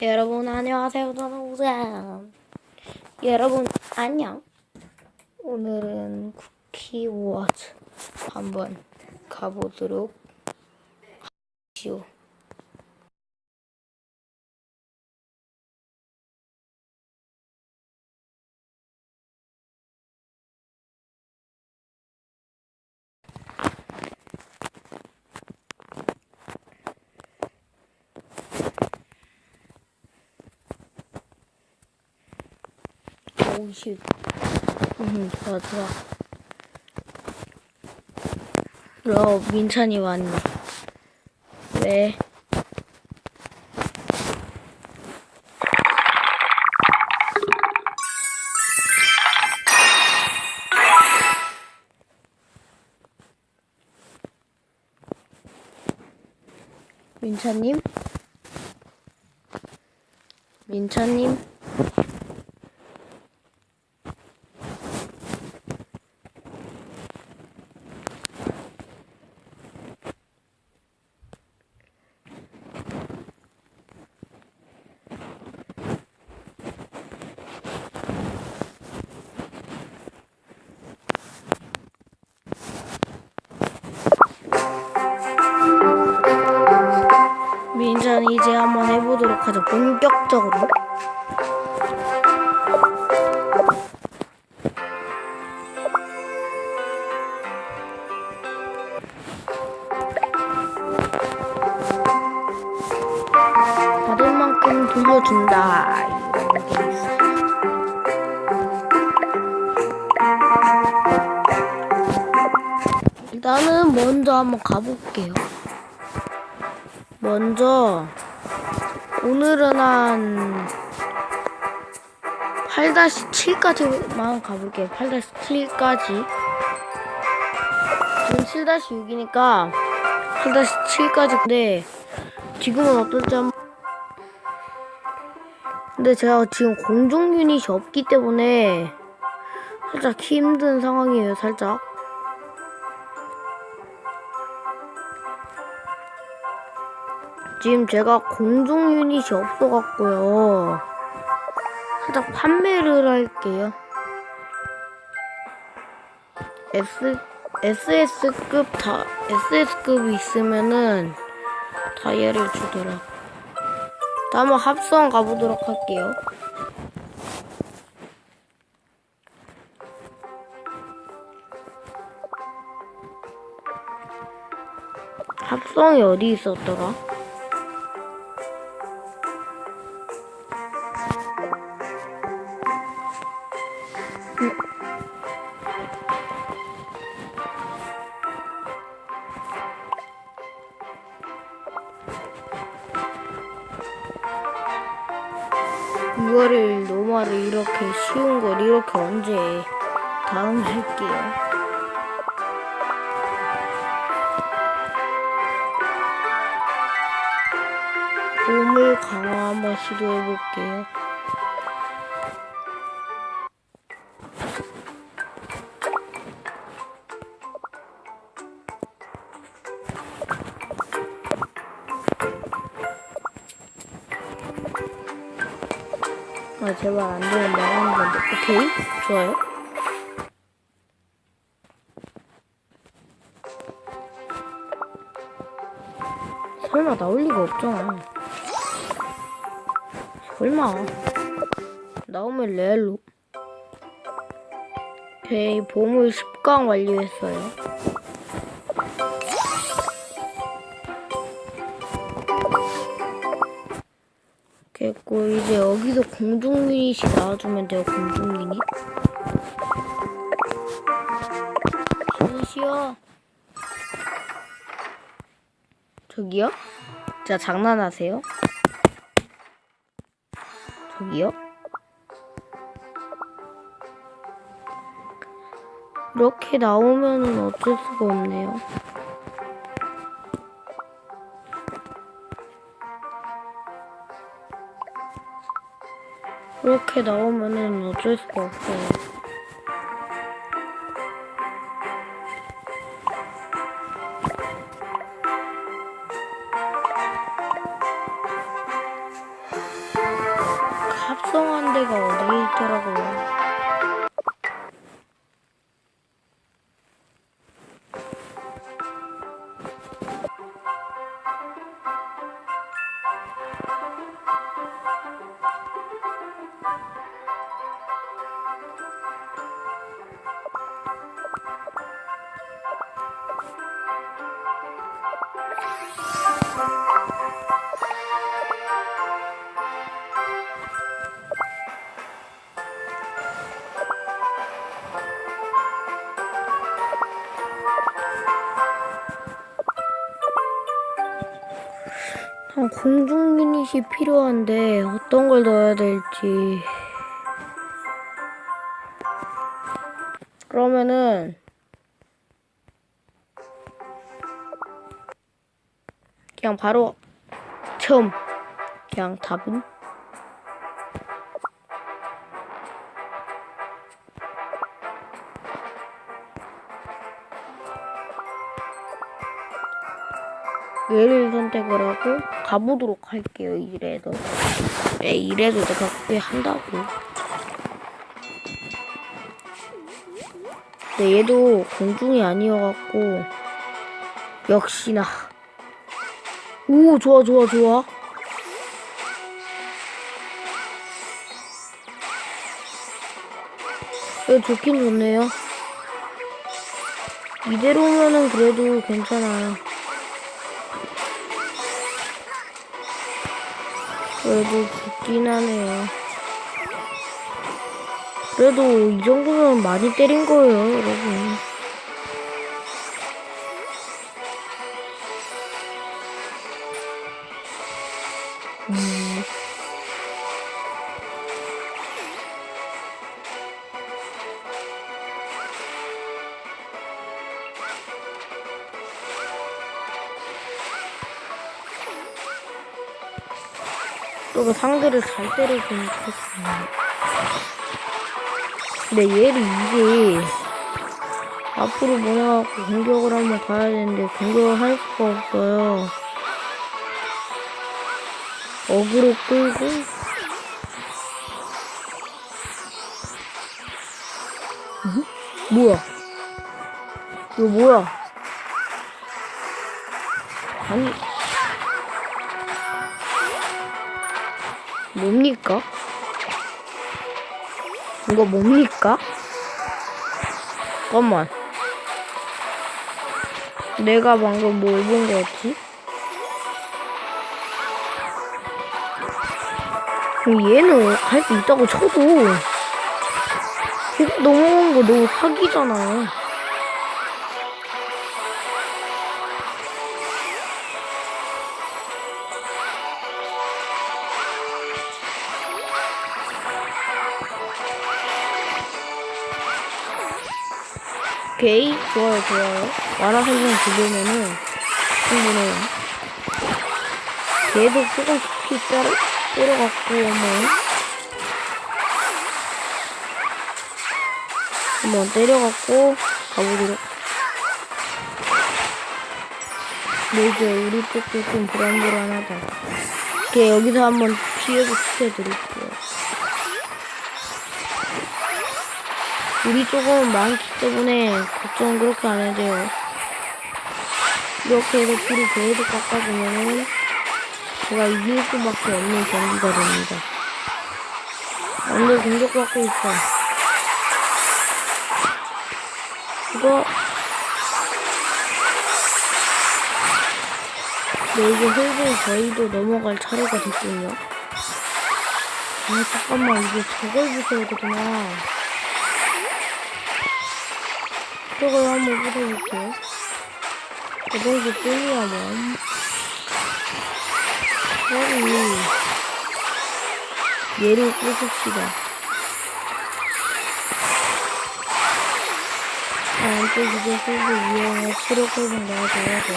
여러분 안녕하세요. 저는 우잼 여러분 안녕. 오늘은 쿠키워즈 한번 가보도록 하시오 오십 음 좋아 좋아 러 민찬이 왔네 왜 민찬님? 민찬님? 해보도록 하죠. 본격적으로. 받을 만큼 돌려준다. 이런 게. 일단은 먼저 한번 가볼게요. 먼저 오늘은 한 8-7까지만 가볼게요. 8-7까지. 지금 7-6이니까 8-7까지. 근데 지금은 어떨지 한번. 근데 제가 지금 공중 유닛이 없기 때문에 살짝 힘든 상황이에요. 살짝. 지금 제가 공중 유닛이 없어갖고요. 살짝 판매를 할게요. S, SS급 다, SS급이 있으면은 다이아를 주더라. 다음 합성 가보도록 할게요. 합성이 어디 있었더라? 이거를 노마를 이렇게 쉬운 걸 이렇게 언제 해? 다음에 할게요. 보물 강화 한번 시도해 볼게요. 아 제발 안 되면 나가는 건데. 오케이? 좋아요. 설마 나올 리가 없잖아. 설마. 나오면 레알로. 오케이 보물 10강 완료했어요 됐고 이제 여기서 공중 유닛이 나와주면 돼요 공중 유닛 쉬어 저기요? 진짜 장난하세요? 저기요? 이렇게 나오면은 어쩔 수가 없네요. 이렇게 나오면은 어쩔 수가 없어요. 한 공중 유닛이 필요한데 어떤 걸 넣어야 될지. 그러면은 그냥 바로 처음 그냥 답은 얘를 선택을 하고 가보도록 할게요 이래도. 에 이래도 내가 꽤 한다고. 근데 얘도 공중이 아니어갖고 역시나. 오 좋아 좋아 좋아. 이거 좋긴 좋네요. 이대로면은 그래도 괜찮아요 그래도 죽긴 하네요. 그래도 이 정도면 많이 때린 거예요, 여러분. 또 상대를 잘 때려주면 좋겠네. 근데 얘를 이게 앞으로 보내갖고 공격을 한번 가야 되는데 공격을 할 수가 없어요. 어그로 끌고 응? 뭐야? 이거 뭐야? 아니 뭡니까? 이거 뭡니까? 잠깐만. 내가 방금 뭘 본 거였지? 그럼 얘는 갈수 있다고 쳐도 걔가 넘어간 거 너무 사기잖아요. 오케이. 좋아요 좋아요. 와라 설정 두개면은 충분해요. 걔도 조금씩 피 때려, 때려갖고 한번. 한번 때려갖고 가보도록. 근데 이제 우리 쪽도 좀 불안불안하다. 오케이 여기서 한번 피해고 시켜드릴게요 우리 쪽은 많기 때문에 걱정 그렇게 안 해도 돼요. 이렇게 해서 피를 계속 깎아주면은 제가 이길 수밖에 없는 경기가 됩니다. 완전 공격받고 있어. 이거 네, 이제 슬슬 저희도 넘어갈 차례가 됐군요. 아, 잠깐만, 이게 저걸 부숴야 되구나. 저걸 한번 부숴볼게요. 저번주 뿐이야만. 빨리 얘를 부숩시다. 다음 주 이제 슬슬 위험해 수력 회복 나와줘야 돼.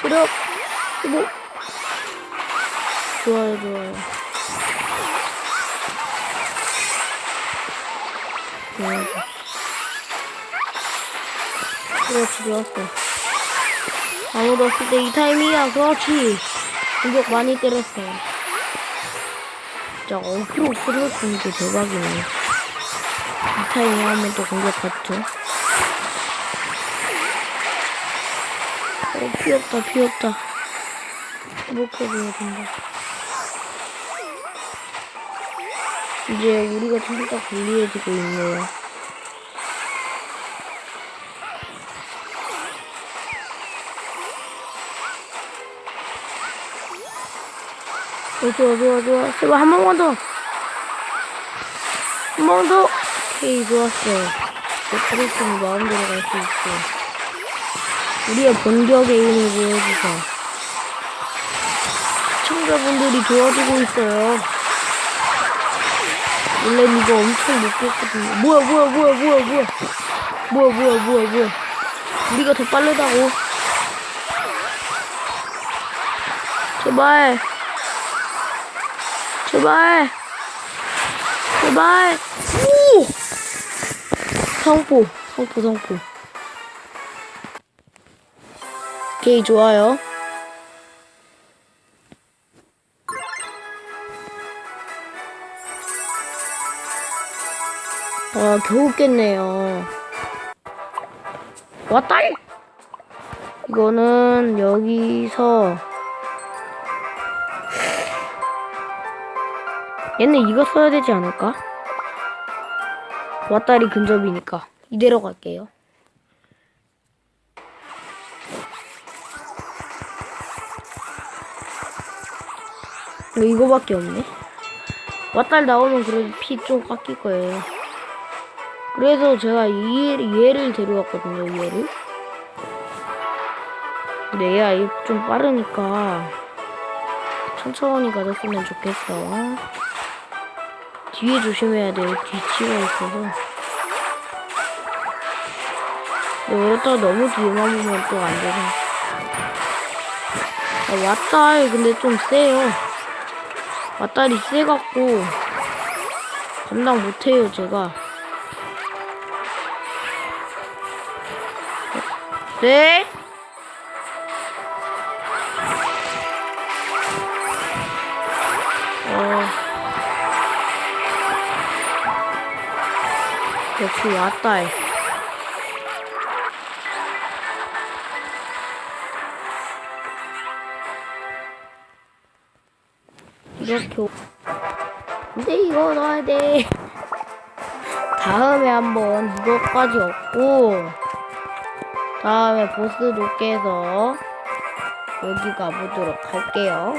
수력 좋아요 좋아요. 좋아요. 그렇지 좋았어 아무도 없을 때 이 타임이야 그렇지 공격 많이 때렸어 진짜 어그로 끌어 주는 게 대박이네. 이 타이밍 하면 또 공격 같죠? 어, 피었다, 피었다. 회복해줘야 된다. 이제 우리가 살짝 불리해지고 있네요. 좋아, 좋아, 좋아. 제발 한 번만 더. 한 번 더. 오케이, 좋았어요. 레프리스는 마음대로 갈 수 있어. 우리의 본격의 힘을 보여주자. 시청자분들이 도와주고 있어요. 원래 이거 엄청 못했거든요. 뭐야, 뭐야, 뭐야, 뭐야, 뭐야. 뭐야, 뭐야, 뭐야, 뭐야. 우리가 더 빠르다고. 제발. 제발. 제발. 오! 성포, 성포, 성포. 오케이, 좋아요. 아, 겨우 깼네요. 왔다! 이거는 여기서 얘는 이거 써야 되지 않을까? 왔다리 근접이니까 이대로 갈게요. 어, 이거밖에 없네. 왔다리 나오면 그래도 피 좀 깎일 거예요. 그래서 제가 이, 얘를 데려왔거든요, 얘를. 근데 얘가 이좀 빠르니까 천천히 가졌으면 좋겠어. 뒤에 조심해야 돼요. 뒤치가 있어서. 근데 그렇다고 너무 뒤에만 보면 또안 돼서. 아, 왔다. 근데 좀 세요. 왔다리 세갖고 감당 못해요, 제가. 네? 역시 왔다. 이렇게. 오- 근데 이거 넣어야 돼. 다음에 한번 이것까지 얻고, 다음에 보스 도끼에서 여기 가보도록 할게요.